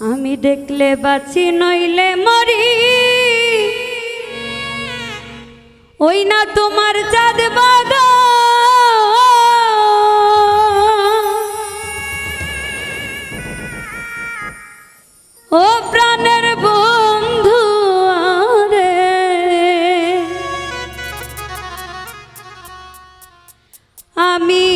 আমি দেখলে বাঁচি, নইলে মরি। ওই না তোমার চাঁদ বাদ ও প্রাণের বন্ধু আরে। আমি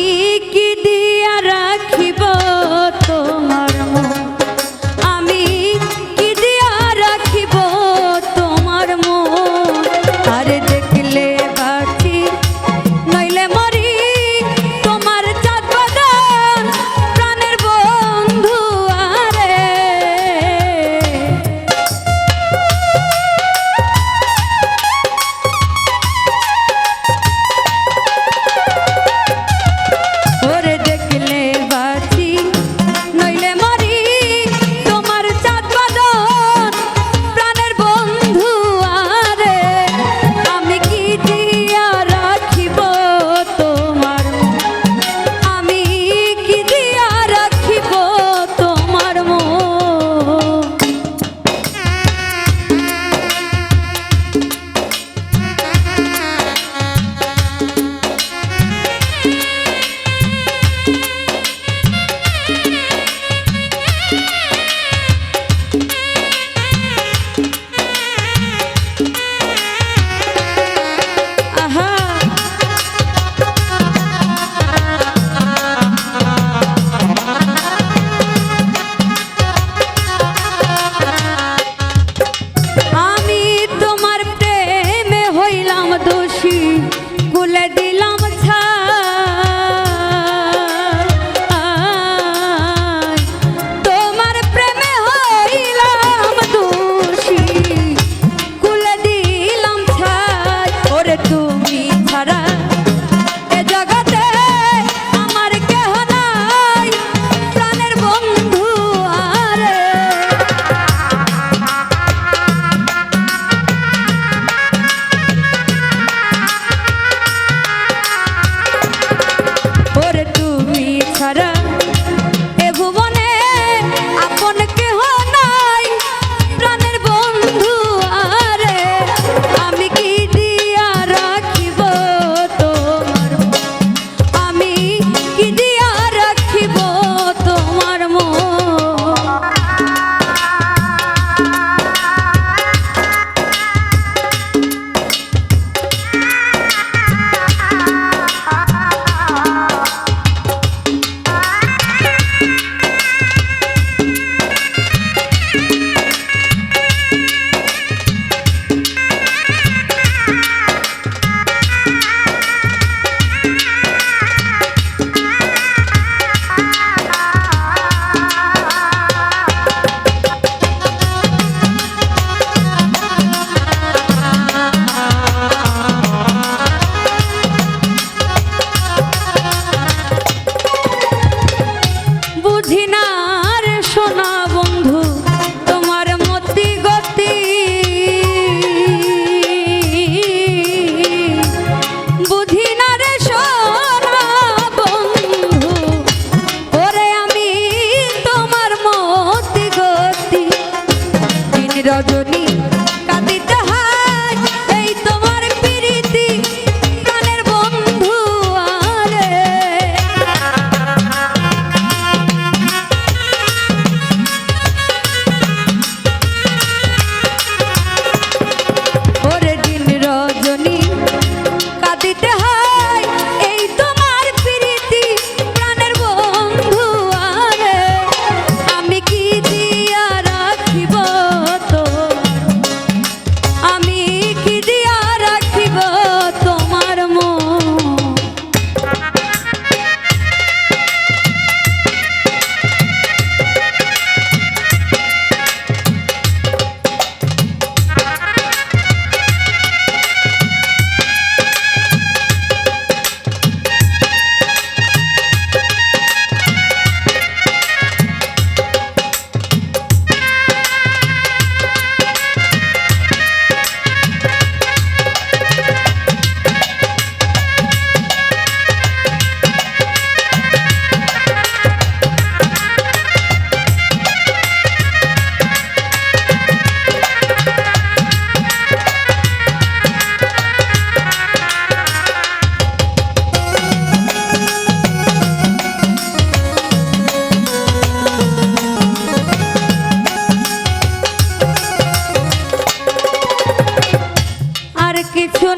রজনী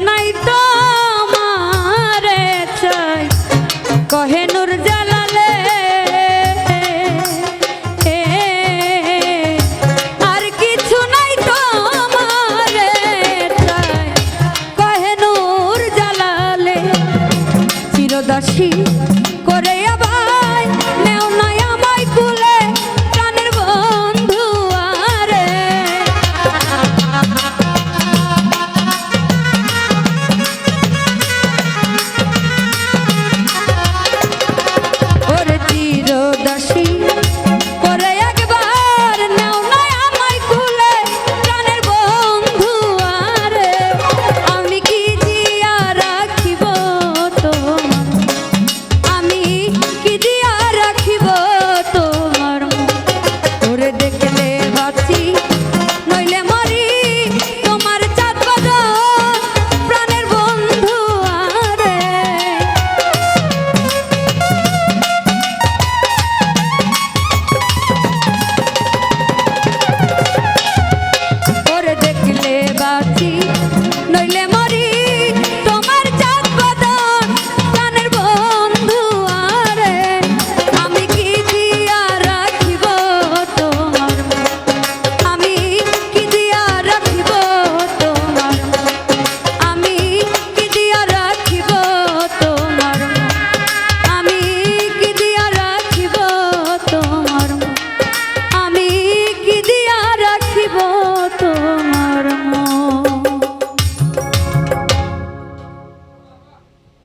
নাই তো চাই। কহে নূর জালালে আর কিছু নাই তো মারে চাই। কহে নূর জালালে ডেকে